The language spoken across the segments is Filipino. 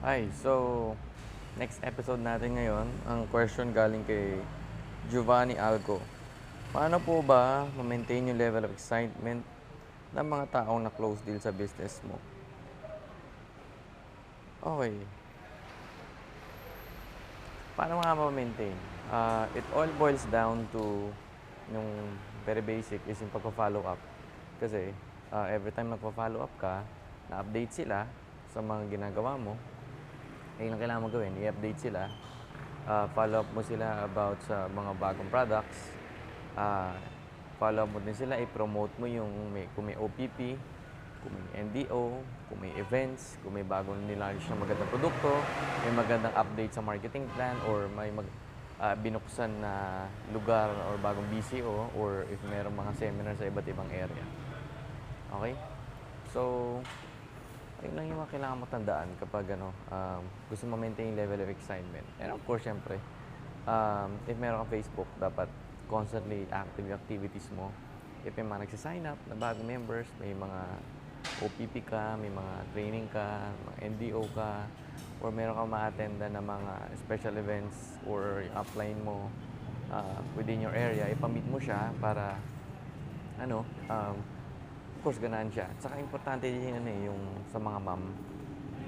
Hi, so next episode natin ngayon, ang question galing kay Giovanni Alco. Paano po ba ma-maintain yung level of excitement ng mga taong na-close deal sa business mo? Okay. Paano nga ma-maintain? Uh, it all boils down to yung very basic is yung pagpa-follow up. Kasi uh, every time nagpa-follow up ka, na-update sila sa mga ginagawa mo, ayun ang kailangan mo gawin, i-update sila. Uh, follow up mo sila about sa mga bagong products. Uh, follow up mo din sila, i-promote mo yung may, kung may OPP, kung may NDO, kung may events, kung may bagong nilaunch na magandang produkto, may magandang update sa marketing plan, or may mag, uh, binuksan na lugar or bagong BCO, or if mayroong mga seminar sa iba't ibang area. Okay? So, ayun lang yung mga kailangan mo tandaan kapag ano, um, gusto mo maintain yung level of excitement. And of course, syempre, um, if meron kang Facebook, dapat constantly active yung activities mo. If may mga nagsisign up na bagong members, may mga OPP ka, may mga training ka, mga NDO ka, or meron kang ma-attenda na mga special events or upline mo uh, within your area, ipamit mo siya para ano, um, of course, ganaan siya. Saka importante din ano, eh, yung sa mga ma'am.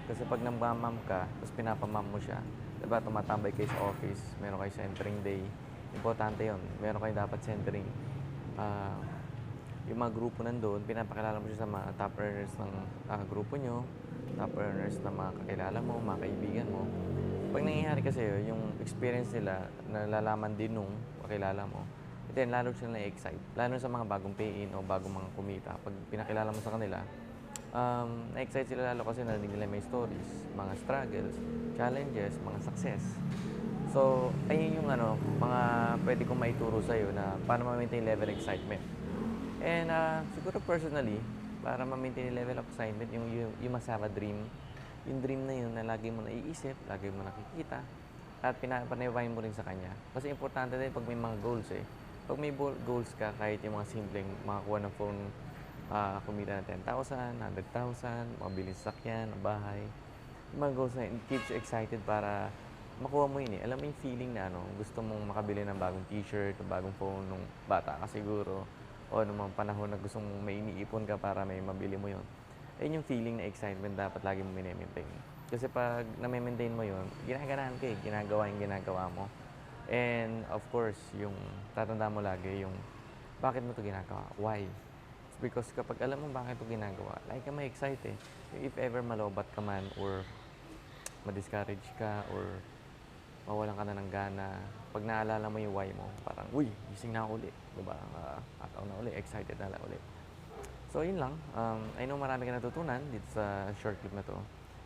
Kasi pag nang-ma'am ka, tapos pinapamam mo siya, diba, tumatambay kayo sa office, meron kayo centering day, importante yon Meron kayo dapat centering. Uh, yung mga grupo nandun, pinapakilala mo siya sa mga top earners ng uh, grupo nyo, top earners na mga kakilala mo, mga kaibigan mo. Pag nangyayari kasi yun, yung experience nila, nalalaman din nung kakilala mo, then lalo sila na-excite. Lalo sa mga bagong pay-in o bagong mga kumita. Pag pinakilala mo sa kanila, um, na-excite sila lalo kasi narinig nila may stories, mga struggles, challenges, mga success. So, ayun yung ano, mga pwede kong maituro sa'yo na paano ma-maintain level excitement. And uh, siguro personally, para ma-maintain level of excitement, yung, yung, you must have a dream. Yung dream na yun na lagi mo naiisip, lagi mo nakikita, at pinapanaywain mo rin sa kanya. Kasi importante din pag may mga goals eh. Pag may goals ka, kahit yung mga simpleng makakuha ng phone, uh, kumita ng 10,000, 100,000, mabilis sakyan, bahay. Yung mga goals na keeps you excited para makuha mo yun eh. Alam mo yung feeling na ano, gusto mong makabili ng bagong t-shirt, o bagong phone nung bata ka siguro, o nung mga panahon na gusto mong may iniipon ka para may mabili mo yun. Ayun yung feeling na excitement dapat lagi mo minemaintain. Kasi pag na-maintain mo yun, ginaganahan ka eh, ginagawa yung ginagawa mo. And of course, yung tatanda mo lagi yung bakit mo to ginagawa? Why? Because kapag alam mo bakit to ginagawa, like ka may excite eh. If ever malobat ka man or ma-discourage ka or mawalan ka na ng gana, pag naalala mo yung why mo, parang, uy, gising na ako ulit. Diba? Uh, ataw na ulit, excited na lang ulit. So, yun lang. Um, I know marami ka natutunan dito sa short clip na to.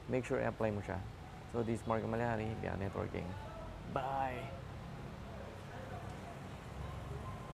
Make sure i-apply mo siya. So, this is Marco Malyari, Beyond Networking. Bye!